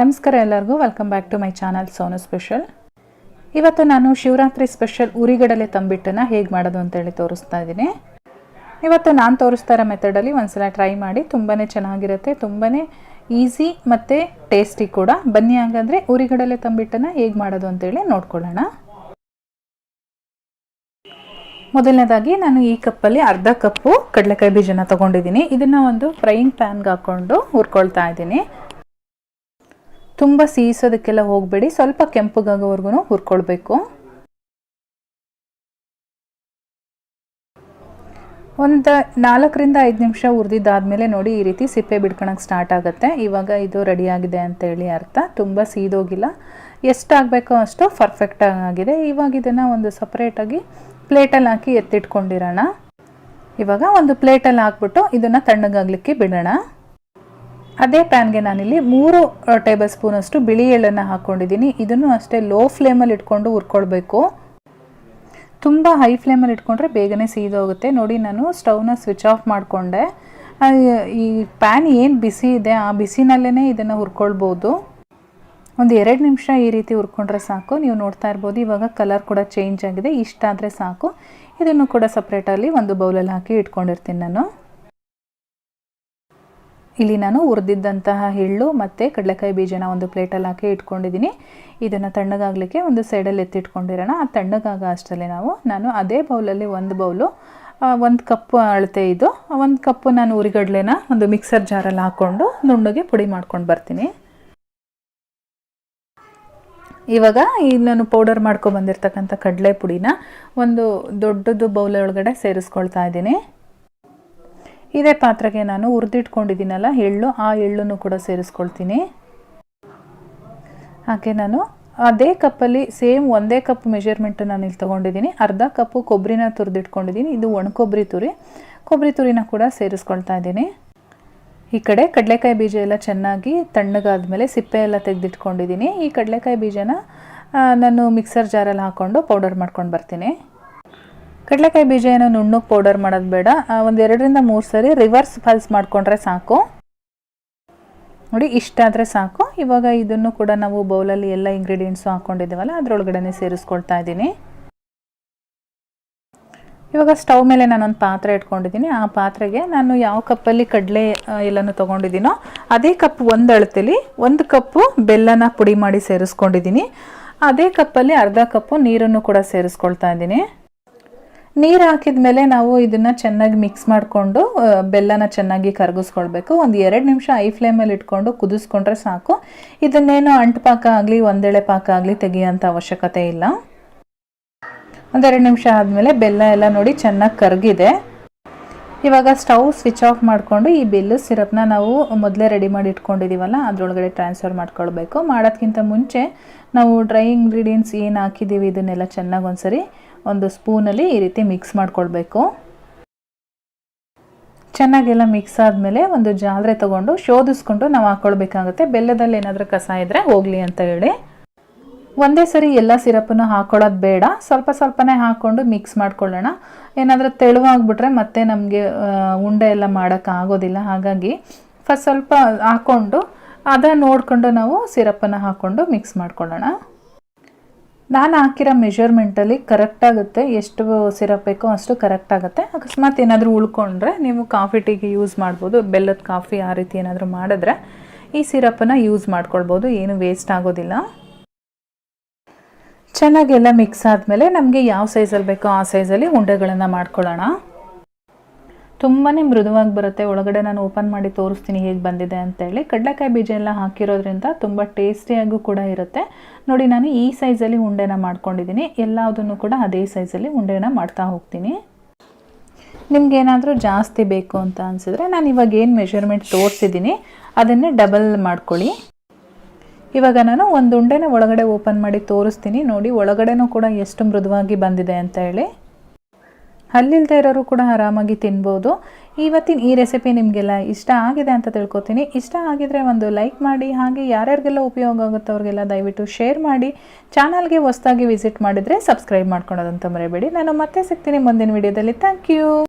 ನಮಸ್ಕಾರ ಎಲ್ಲರಿಗೂ. Welcome back to my channel Sonu special ಇವತ್ತು ನಾನು ಶಿವರಾತ್ರಿ ಸ್ಪೆಷಲ್ ಉರಿಗಡಲೆ ತಂಬಿಟ್ಟನ್ನು ಹೇಗೆ ಮಾಡೋದು ಅಂತೇಳಿ ತೋರಿಸ್ತಾ ಇದ್ದೀನಿ. ಇವತ್ತು ನಾನು ತೋರಿಸ್ತಾ ಇರೋ ಮೆಥಡಲ್ಲಿ ಒಂದ್ಸಲ ಟ್ರೈ ಮಾಡಿ ತುಂಬಾ ಚೆನ್ನಾಗಿರುತ್ತೆ ತುಂಬಾ ಈಸಿ ಮತ್ತು ಟೇಸ್ಟಿ ಕೂಡ. ಬನ್ನಿ ಹಾಗಾದರೆ ಉರಿಗಡಲೆ ತಂಬಿಟ್ಟನ್ನು ಹೇಗೆ ಮಾಡೋದು ಅಂತೇಳಿ ನೋಡ್ಕೊಳ್ಳೋಣ. ಮೊದಲನೇದಾಗಿ ನಾನು ಈ ಕಪ್ಪಲ್ಲಿ ಅರ್ಧ ಕಪ್ಪು ಕಡಲೆಕಾಯಿ ಬೀಜನ ತೊಗೊಂಡಿದ್ದೀನಿ. ಇದನ್ನು ಒಂದು ಫ್ರೈಯಿಂಗ್ ಪ್ಯಾನ್ಗೆ ಹಾಕ್ಕೊಂಡು ಹುರ್ಕೊಳ್ತಾ ಇದ್ದೀನಿ. ತುಂಬ ಸೀಸೋದಕ್ಕೆಲ್ಲ ಹೋಗಬೇಡಿ. ಸ್ವಲ್ಪ ಕೆಂಪುಗಾಗೋವರೆಗೂ ಹುರ್ಕೊಳ್ಬೇಕು. ಒಂದು ನಾಲ್ಕರಿಂದ ಐದು ನಿಮಿಷ ಹುರಿದಿದ್ದಾದಮೇಲೆ ನೋಡಿ ಈ ರೀತಿ ಸಿಪ್ಪೆ ಬಿಡ್ಕೊಳಕ್ಕೆ ಸ್ಟಾರ್ಟ್ ಆಗುತ್ತೆ. ಇವಾಗ ಇದು ರೆಡಿಯಾಗಿದೆ ಅಂತೇಳಿ ಅರ್ಥ. ತುಂಬ ಸೀದೋಗಿಲ್ಲ. ಎಷ್ಟಾಗಬೇಕೋ ಅಷ್ಟು ಪರ್ಫೆಕ್ಟ್ ಆಗಿದೆ. ಇವಾಗ ಇದನ್ನು ಒಂದು ಸಪ್ರೇಟಾಗಿ ಪ್ಲೇಟಲ್ಲಿ ಹಾಕಿ ಎತ್ತಿಟ್ಕೊಂಡಿರೋಣ. ಇವಾಗ ಒಂದು ಪ್ಲೇಟಲ್ಲಿ ಹಾಕ್ಬಿಟ್ಟು ಇದನ್ನು ತಣ್ಣಗಾಗಲಿಕ್ಕೆ ಬಿಡೋಣ. ಅದೇ ಪ್ಯಾನ್ಗೆ ನಾನಿಲ್ಲಿ ಮೂರು ಟೇಬಲ್ ಸ್ಪೂನ್ ಅಷ್ಟು ಬಿಳಿ ಎಳ್ಳನ್ನು ಹಾಕ್ಕೊಂಡಿದ್ದೀನಿ. ಇದನ್ನು ಅಷ್ಟೇ ಲೋ ಫ್ಲೇಮಲ್ಲಿ ಇಟ್ಕೊಂಡು ಹುರ್ಕೊಳ್ಬೇಕು. ತುಂಬ ಹೈ ಫ್ಲೇಮಲ್ಲಿ ಇಟ್ಕೊಂಡ್ರೆ ಬೇಗನೆ ಸೀದೋಗುತ್ತೆ. ನೋಡಿ, ನಾನು ಸ್ಟವ್ನ ಸ್ವಿಚ್ ಆಫ್ ಮಾಡಿಕೊಂಡೆ. ಈ ಪ್ಯಾನ್ ಏನು ಬಿಸಿ ಇದೆ, ಆ ಬಿಸಿನಲ್ಲೇ ಇದನ್ನು ಹುರ್ಕೊಳ್ಬೋದು. ಒಂದು ಎರಡು ನಿಮಿಷ ಈ ರೀತಿ ಹುರ್ಕೊಂಡ್ರೆ ಸಾಕು. ನೀವು ನೋಡ್ತಾ ಇರ್ಬೋದು, ಇವಾಗ ಕಲರ್ ಕೂಡ ಚೇಂಜ್ ಆಗಿದೆ. ಇಷ್ಟಾದರೆ ಸಾಕು. ಇದನ್ನು ಕೂಡ ಸಪ್ರೇಟಲ್ಲಿ ಒಂದು ಬೌಲಲ್ಲಿ ಹಾಕಿ ಇಟ್ಕೊಂಡಿರ್ತೀನಿ ನಾನು. ಇಲ್ಲಿ ನಾನು ಹುರಿದಿದ್ದಂತಹ ಎಳ್ಳು ಮತ್ತು ಕಡಲೆಕಾಯಿ ಬೀಜನ ಒಂದು ಪ್ಲೇಟಲ್ಲಿ ಹಾಕಿ ಇಟ್ಕೊಂಡಿದ್ದೀನಿ. ಇದನ್ನು ತಣ್ಣಗಾಗಲಿಕ್ಕೆ ಒಂದು ಸೈಡಲ್ಲಿ ಎತ್ತಿಟ್ಕೊಂಡಿರೋಣ. ಆ ತಣ್ಣಗಾಗ ಅಷ್ಟರಲ್ಲಿ ನಾವು, ನಾನು ಅದೇ ಬೌಲಲ್ಲಿ ಒಂದು ಬೌಲು ಒಂದು ಕಪ್ ಅಳತೆ ಇದು. ಒಂದು ಕಪ್ಪು ನಾನು ಉರಿಗಡ್ಲೆನ ಒಂದು ಮಿಕ್ಸರ್ ಜಾರಲ್ಲಿ ಹಾಕ್ಕೊಂಡು ನುಣ್ಣಗೆ ಪುಡಿ ಮಾಡ್ಕೊಂಡು ಬರ್ತೀನಿ. ಇವಾಗ ಈ ನಾನು ಪೌಡರ್ ಮಾಡ್ಕೊಂಡು ಬಂದಿರತಕ್ಕಂಥ ಕಡಲೆ ಪುಡಿನ ಒಂದು ದೊಡ್ಡದು ಬೌಲ್ ಒಳಗಡೆ ಸೇರಿಸ್ಕೊಳ್ತಾ ಇದ್ದೀನಿ. ಇದೇ ಪಾತ್ರೆಗೆ ನಾನು ಹುರಿದಿಟ್ಕೊಂಡಿದ್ದೀನಲ್ಲ, ಎಳ್ಳು, ಆ ಎಳ್ಳನ್ನು ಕೂಡ ಸೇರಿಸ್ಕೊಳ್ತೀನಿ. ಹಾಗೆ ನಾನು ಅದೇ ಕಪ್ಪಲ್ಲಿ ಸೇಮ್ ಒಂದೇ ಕಪ್ ಮೆಷರ್ಮೆಂಟ್ ನಾನು ಇಲ್ಲಿ ತೊಗೊಂಡಿದ್ದೀನಿ. ಅರ್ಧ ಕಪ್ಪು ಕೊಬ್ಬರಿನ ತುರಿದಿಟ್ಕೊಂಡಿದ್ದೀನಿ. ಇದು ಒಣ ಕೊಬ್ಬರಿ ತುರಿ. ಕೊಬ್ಬರಿ ತುರಿನ ಕೂಡ ಸೇರಿಸ್ಕೊಳ್ತಾ ಇದ್ದೀನಿ. ಈ ಕಡೆ ಕಡಲೆಕಾಯಿ ಬೀಜ ಎಲ್ಲ ಚೆನ್ನಾಗಿ ತಣ್ಣಗಾದ್ಮೇಲೆ ಸಿಪ್ಪೆ ಎಲ್ಲ ತೆಗೆದಿಟ್ಕೊಂಡಿದ್ದೀನಿ. ಈ ಕಡಲೆಕಾಯಿ ಬೀಜನ ನಾನು ಮಿಕ್ಸರ್ ಜಾರಲ್ಲಿ ಹಾಕ್ಕೊಂಡು ಪೌಡರ್ ಮಾಡ್ಕೊಂಡು ಬರ್ತೀನಿ. ಕಡಲೆಕಾಯಿ ಬೀಜ ಏನು ನುಣ್ಣಗೆ ಪೌಡರ್ ಮಾಡೋದು ಬೇಡ. ಒಂದು ಎರಡರಿಂದ ಮೂರು ಸರಿ ರಿವರ್ಸ್ ಫಲ್ಸ್ ಮಾಡಿಕೊಂಡ್ರೆ ಸಾಕು. ನೋಡಿ ಇಷ್ಟಾದರೆ ಸಾಕು. ಇವಾಗ ಇದನ್ನು ಕೂಡ ನಾವು ಬೌಲಲ್ಲಿ ಎಲ್ಲ ಇಂಗ್ರೀಡಿಯೆಂಟ್ಸು ಹಾಕ್ಕೊಂಡಿದ್ದೀವಲ್ಲ ಅದರೊಳಗಡೆ ಸೇರಿಸ್ಕೊಳ್ತಾ ಇದ್ದೀನಿ. ಇವಾಗ ಸ್ಟವ್ ಮೇಲೆ ನಾನೊಂದು ಪಾತ್ರೆ ಇಟ್ಕೊಂಡಿದ್ದೀನಿ. ಆ ಪಾತ್ರೆಗೆ ನಾನು ಯಾವ ಕಪ್ಪಲ್ಲಿ ಕಡಲೆ ಎಲ್ಲನೂ ತೊಗೊಂಡಿದ್ದೀನೋ, ಅದೇ ಕಪ್ ಒಂದು ಅಳತೆಲಿ ಒಂದು ಕಪ್ಪು ಬೆಲ್ಲನ ಪುಡಿ ಮಾಡಿ ಸೇರಿಸ್ಕೊಂಡಿದ್ದೀನಿ. ಅದೇ ಕಪ್ಪಲ್ಲಿ ಅರ್ಧ ಕಪ್ಪು ನೀರನ್ನು ಕೂಡ ಸೇರಿಸ್ಕೊಳ್ತಾ ಇದ್ದೀನಿ. ನೀರು ಹಾಕಿದ ಮೇಲೆ ನಾವು ಇದನ್ನು ಚೆನ್ನಾಗಿ ಮಿಕ್ಸ್ ಮಾಡಿಕೊಂಡು ಬೆಲ್ಲನ ಚೆನ್ನಾಗಿ ಕರಗಿಸ್ಕೊಳ್ಬೇಕು. ಒಂದು ಎರಡು ನಿಮಿಷ ಐ ಫ್ಲೇಮಲ್ಲಿ ಇಟ್ಕೊಂಡು ಕುದಿಸ್ಕೊಂಡ್ರೆ ಸಾಕು. ಇದನ್ನೇನು ಅಂಟು ಪಾಕ ಆಗಲಿ, ಒಂದೆಳೆ ಪಾಕ ಆಗಲಿ ತೆಗಿಯೋಂಥ ಅವಶ್ಯಕತೆ ಇಲ್ಲ. ಒಂದೆರಡು ನಿಮಿಷ ಆದಮೇಲೆ ಬೆಲ್ಲ ಎಲ್ಲ ನೋಡಿ ಚೆನ್ನಾಗಿ ಕರಗಿದೆ. ಇವಾಗ ಸ್ಟವ್ ಸ್ವಿಚ್ ಆಫ್ ಮಾಡಿಕೊಂಡು ಈ ಬಿಲ್ಲು ಸಿರಪ್ನ ನಾವು ಮೊದಲೇ ರೆಡಿ ಮಾಡಿ ಇಟ್ಕೊಂಡಿದ್ದೀವಲ್ಲ ಅದರೊಳಗಡೆ ಟ್ರಾನ್ಸ್ಫರ್ ಮಾಡ್ಕೊಳ್ಬೇಕು. ಮಾಡೋದಕ್ಕಿಂತ ಮುಂಚೆ ನಾವು ಡ್ರೈ ಇಂಗ್ರೀಡಿಯೆಂಟ್ಸ್ ಏನು ಹಾಕಿದ್ದೀವಿ ಇದನ್ನೆಲ್ಲ ಚೆನ್ನಾಗಿ ಒಂದ್ಸರಿ ಒಂದು ಸ್ಪೂನಲ್ಲಿ ಈ ರೀತಿ ಮಿಕ್ಸ್ ಮಾಡ್ಕೊಳ್ಬೇಕು. ಚೆನ್ನಾಗೆಲ್ಲ ಮಿಕ್ಸ್ ಆದಮೇಲೆ ಒಂದು ಜಾಲರೆ ತೊಗೊಂಡು ಶೋಧಿಸ್ಕೊಂಡು ನಾವು ಹಾಕ್ಕೊಳ್ಬೇಕಾಗುತ್ತೆ ಬೆಲ್ಲದಲ್ಲಿ ಏನಾದರೂ ಕಸ ಇದ್ದರೆ ಹೋಗಲಿ ಅಂತ ಹೇಳಿ. ಒಂದೇ ಸರಿ ಎಲ್ಲ ಸಿರಪನ್ನು ಹಾಕೊಳ್ಳೋದು ಬೇಡ. ಸ್ವಲ್ಪ ಸ್ವಲ್ಪನೇ ಹಾಕ್ಕೊಂಡು ಮಿಕ್ಸ್ ಮಾಡ್ಕೊಳ್ಳೋಣ. ಏನಾದರೂ ತೆಳುವಾಗ್ಬಿಟ್ರೆ ಮತ್ತೆ ನಮಗೆ ಉಂಡೆ ಎಲ್ಲ ಮಾಡೋಕ್ಕಾಗೋದಿಲ್ಲ ಹಾಗಾಗಿ ಫಸ್ಟ್ ಸ್ವಲ್ಪ ಹಾಕ್ಕೊಂಡು ಅದ ನೋಡಿಕೊಂಡು ನಾವು ಸಿರಪನ್ನು ಹಾಕ್ಕೊಂಡು ಮಿಕ್ಸ್ ಮಾಡ್ಕೊಳ್ಳೋಣ. ನಾನು ಹಾಕಿರೋ ಮೆಷರ್ಮೆಂಟಲ್ಲಿ ಕರೆಕ್ಟ್ ಆಗುತ್ತೆ. ಎಷ್ಟು ಸಿರಪ್ ಬೇಕೋ ಅಷ್ಟು ಕರೆಕ್ಟ್ ಆಗುತ್ತೆ. ಅಕಸ್ಮಾತ್ ಏನಾದರೂ ಉಳ್ಕೊಂಡ್ರೆ ನೀವು ಕಾಫಿ ಟೀಗೆ ಯೂಸ್ ಮಾಡ್ಬೋದು. ಬೆಲ್ಲದ ಕಾಫಿ ಆ ರೀತಿ ಏನಾದರೂ ಮಾಡಿದ್ರೆ ಈ ಸಿರಪನ್ನು ಯೂಸ್ ಮಾಡ್ಕೊಳ್ಬೋದು. ಏನು ವೇಸ್ಟ್ ಆಗೋದಿಲ್ಲ. ಚೆನ್ನಾಗೆಲ್ಲ ಮಿಕ್ಸ್ ಆದಮೇಲೆ ನಮಗೆ ಯಾವ ಸೈಜಲ್ಲಿ ಬೇಕೋ ಆ ಸೈಜಲ್ಲಿ ಉಂಡೆಗಳನ್ನು ಮಾಡ್ಕೊಳ್ಳೋಣ. ತುಂಬಾ ಮೃದುವಾಗಿ ಬರುತ್ತೆ. ಒಳಗಡೆ ನಾನು ಓಪನ್ ಮಾಡಿ ತೋರಿಸ್ತೀನಿ ಹೇಗೆ ಬಂದಿದೆ ಅಂತೇಳಿ. ಕಡಲೆಕಾಯಿ ಬೀಜ ಎಲ್ಲ ಹಾಕಿರೋದ್ರಿಂದ ತುಂಬ ಟೇಸ್ಟಿಯಾಗೂ ಕೂಡ ಇರುತ್ತೆ. ನೋಡಿ, ನಾನು ಈ ಸೈಜಲ್ಲಿ ಉಂಡೆನ ಮಾಡ್ಕೊಂಡಿದ್ದೀನಿ. ಎಲ್ಲದನ್ನು ಕೂಡ ಅದೇ ಸೈಜಲ್ಲಿ ಉಂಡೆನ ಮಾಡ್ತಾ ಹೋಗ್ತೀನಿ. ನಿಮ್ಗೇನಾದರೂ ಜಾಸ್ತಿ ಬೇಕು ಅಂತ ಅನಿಸಿದ್ರೆ ನಾನು ಇವಾಗ ಏನು ಮೆಷರ್ಮೆಂಟ್ ತೋರಿಸಿದ್ದೀನಿ, ಅದನ್ನೇ ಡಬಲ್ ಮಾಡ್ಕೊಳ್ಳಿ. ಇವಾಗ ನಾನು ಒಂದು ಉಂಡೆನ ಒಳಗಡೆ ಓಪನ್ ಮಾಡಿ ತೋರಿಸ್ತೀನಿ. ನೋಡಿ, ಒಳಗಡೆನೂ ಕೂಡ ಎಷ್ಟು ಮೃದುವಾಗಿ ಬಂದಿದೆ ಅಂತ ಹೇಳಿ. ಹಲ್ಲಿಲ್ದೇ ಇರೋರು ಕೂಡ ಆರಾಮಾಗಿ ತಿನ್ಬೋದು. ಇವತ್ತಿನ ಈ ರೆಸಿಪಿ ನಿಮಗೆಲ್ಲ ಇಷ್ಟ ಆಗಿದೆ ಅಂತ ತಿಳ್ಕೊತೀನಿ. ಇಷ್ಟ ಆಗಿದರೆ ಒಂದು ಲೈಕ್ ಮಾಡಿ, ಹಾಗೆ ಯಾರ್ಯಾರಿಗೆಲ್ಲ ಉಪಯೋಗ ಆಗುತ್ತೋ ಅವ್ರಿಗೆಲ್ಲ ದಯವಿಟ್ಟು ಶೇರ್ ಮಾಡಿ. ಚಾನಲ್ಗೆ ಹೊಸದಾಗಿ ವಿಸಿಟ್ ಮಾಡಿದರೆ ಸಬ್ಸ್ಕ್ರೈಬ್ ಮಾಡ್ಕೊಳೋದಂತ ಮರೆಯಬೇಡಿ. ನಾನು ಮತ್ತೆ ಸಿಗ್ತೀನಿ ಮುಂದಿನ ವಿಡಿಯೋದಲ್ಲಿ ಥ್ಯಾಂಕ್ ಯು